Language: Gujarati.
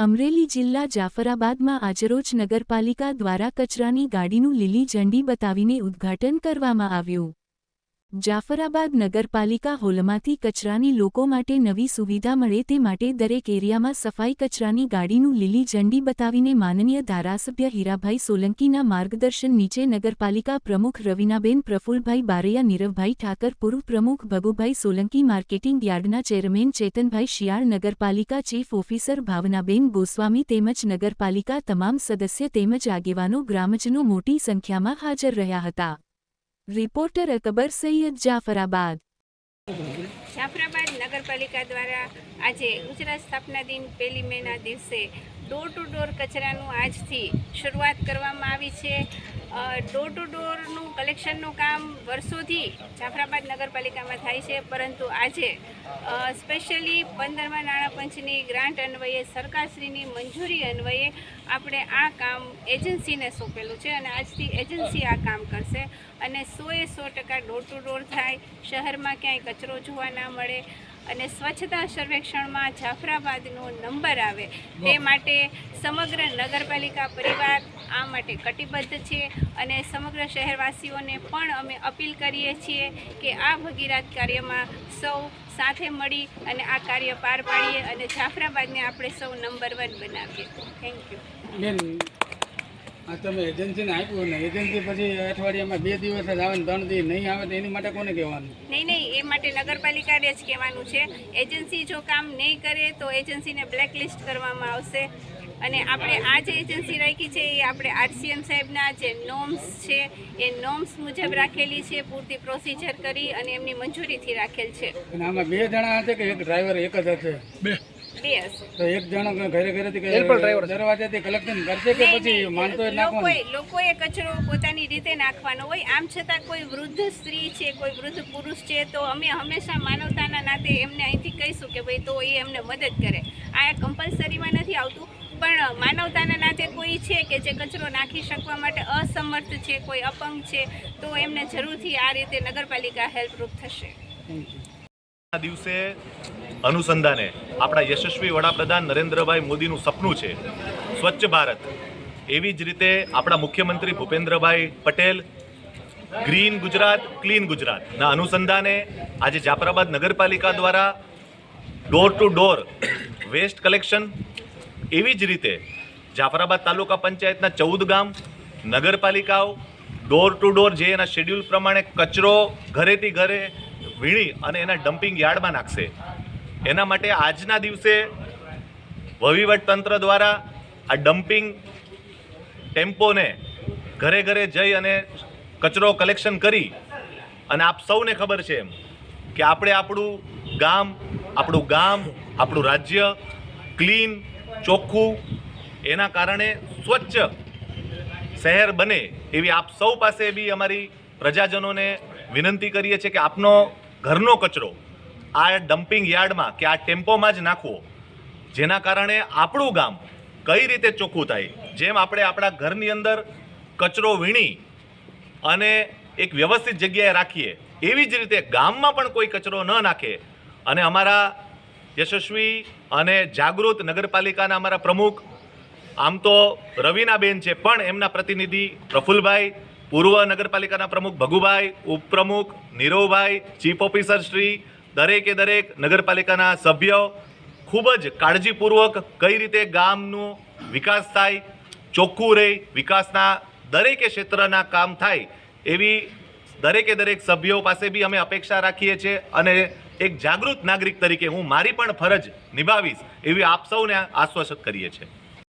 અમરેલી જિલ્લા જાફરાબાદમાં આજરોજ નગરપાલિકા દ્વારા કચરાની ગાડીનું લીલી ઝંડી બતાવીને ઉદ્ઘાટન કરવામાં આવ્યું. જાફરાબાદ નગરપાલિકા હોલમાંથી કચરાની લોકો માટે નવી સુવિધા મળે તે માટે દરેક એરિયામાં સફાઈ કચરાની ગાડીનું લીલી ઝંડી બતાવીને માનનીય ધારાસભ્ય હીરાભાઈ સોલંકીના માર્ગદર્શન નીચે નગરપાલિકા પ્રમુખ રવિનાબેન પ્રફુલભાઈ બારૈયા, નીરવભાઈ ઠાકર, પૂર્વ પ્રમુખ ભગુભાઈ સોલંકી, માર્કેટિંગ યાર્ડના ચેરમેન ચેતનભાઈ શિયાળ, નગરપાલિકા ચીફ ઓફિસર ભાવનાબેન ગોસ્વામી તેમજ નગરપાલિકા તમામ સદસ્ય તેમજ આગેવાનો ગ્રામજનો મોટી સંખ્યામાં હાજર રહ્યા હતા. રિપોર્ટર અકબર સૈયદ જાફરાબાદ જાફરાબાદ નગરપાલિકા દ્વારા આજે ગુજરાત સ્થાપના દિન, પહેલી મેના દિવસે ડોર ટુ ડોર કચરાનું આજથી શરૂઆત કરવામાં આવી છે. ડોર ટુ ડોરનું કલેક્શનનું કામ વર્ષોથી જાફરાબાદ નગરપાલિકામાં થાય છે, પરંતુ આજે સ્પેશિયલી પંદરમા નાણાપંચની ગ્રાન્ટ અન્વયે સરકારશ્રીની મંજૂરી અન્વયે આપણે આ કામ એજન્સીને સોંપેલું છે અને આજથી એજન્સી આ કામ કરશે. અને સોએ સો ટકા ડોર ટુ ડોર થાય, શહેરમાં ક્યાંય કચરો જોવા ના મળે અને સ્વચ્છતા સર્વેક્ષણમાં જાફરાબાદનો નંબર આવે. તે માટે સમગ્ર નગરપાલિકા પરિવાર આ માટે કટિબદ્ધ છે અને સમગ્ર શહેરવાસીઓને પણ અમે અપીલ કરીએ છીએ કે આ ભગીરથ કાર્યમાં સૌ સાથે મળી અને આ કાર્ય પાર પાડીએ અને જાફરાબાદને આપણે સૌ નંબર વન બનાવીએ. થેન્ક યુ આ તમે એજન્સીને આપ્યું ને એજન્સી પછી અઠવાડિયામાં બે દિવસ જ આવે ને ત્રણ દિવસ નહીં આવે તો એની માટે કોને કહેવાનું? નહીં નહીં એ માટે નગરપાલિકાને જ કહેવાનું છે. એજન્સી જો કામ નહીં કરે તો એજન્સીને બ્લેકલિસ્ટ કરવામાં આવશે. અને આપણે આ જે એજન્સી રાખી છે એ આપણે આરસીએમ સાહેબના જે નોમ્સ છે એ નોમ્સ મુજબ રાખેલી છે પૂરતી પ્રોસિજર કરી અને એમની મંજૂરીથી રાખેલ છે. અને આમાં બે જણા હશે કે એક ડ્રાઈવર એક જ હશે? બે. તો એક જણો ઘરે ઘરેથી કે દરવાજાથી કલેક્શન કરશે કે પછી માનતો નાખવાનું? લોકોએ કચરો પોતાની રીતે નાખવાનો હોય. આમ છતાં કોઈ વૃદ્ધ સ્ત્રી છે કોઈ વૃદ્ધ પુરુષ છે તો અમે હંમેશા માનવતાના નાતે એમને અહીંથી કહીશું કે ભાઈ તો એ એમને મદદ કરે. આ કમ્પલસરીમાં નથી આવતું પણ માનવતાના નાતે કોઈ છે કે જે કચરો નાખી શકવા માટે અસમર્થ છે કોઈ અપંગ છે તો એમને જરૂરથી આ રીતે નગરપાલિકા હેલ્પરૂપ થશે. Thank you. દિવસે અનુસંધાને આપણા યશસ્વી વડાપ્રધાન નરેન્દ્રભાઈ મોદીનું સપનું છે સ્વચ્છ ભારત. એવી જ રીતે આપણા મુખ્યમંત્રી ભૂપેન્દ્રભાઈ પટેલ, ગ્રીન ગુજરાત, ક્લીન ગુજરાતના અનુસંધાને આજે જાફરાબાદ નગરપાલિકા દ્વારા door to door waste collection એવી જ રીતે જાફરાબાદ તાલુકા પંચાયતના ચૌદ ગામ, નગરપાલિકાઓ ડોર ટુ ડોર જે એના શેડ્યુલ પ્રમાણે કચરો ઘરેથી ઘરે વીણી અને એના ડમ્પિંગ યાર્ડમાં નાખશે. એના માટે આજના દિવસે વહીવટ તંત્ર દ્વારા આ ડમ્પિંગ ટેમ્પોને ઘરે ઘરે જઈ અને કચરો કલેક્શન કરી અને આપ સૌને ખબર છે એમ કે આપણે આપણું ગામ આપણું ગામ, આપણું રાજ્ય ક્લીન ચોખ્ખું, એના કારણે સ્વચ્છ શહેર બને એવી આપ સૌ પાસે બી અમારી પ્રજાજનોને વિનંતી કરીએ છીએ કે આપનો ઘરનો કચરો આ ડમ્પિંગ યાર્ડમાં કે આ ટેમ્પોમાં જ નાખવો. જેના કારણે આપણું ગામ કઈ રીતે ચોખ્ખું થાય? જેમ આપણે આપણા ઘરની અંદર કચરો વીણી અને એક વ્યવસ્થિત જગ્યાએ રાખીએ, એવી જ રીતે ગામમાં પણ કોઈ કચરો ન નાખે. અને અમારા યશસ્વી અને જાગૃત નગરપાલિકાના અમારા પ્રમુખ, આમ તો રવિનાબેન છે, પણ એમના પ્રતિનિધિ પ્રફુલભાઈ પૂર્વ નગરપાલિકાના પ્રમુખ ભગુભાઈ, ઉપપ્રમુખ નીરવભાઈ ચીફ ઓફિસર શ્રી દરેકે દરેક નગરપાલિકાના સભ્યો ખૂબ જ કાળજીપૂર્વક કઈ રીતે ગામનો વિકાસ થાય, ચોખ્ખું રહે, વિકાસના દરેકે ક્ષેત્રના કામ થાય એવી દરેકે દરેક સભ્યો પાસે બી અમે અપેક્ષા રાખીએ છીએ અને એક જાગૃત નાગરિક તરીકે હું મારી પણ ફરજ નિભાવીશ એવી આપ સૌને આશ્વાસત કરીએ છીએ.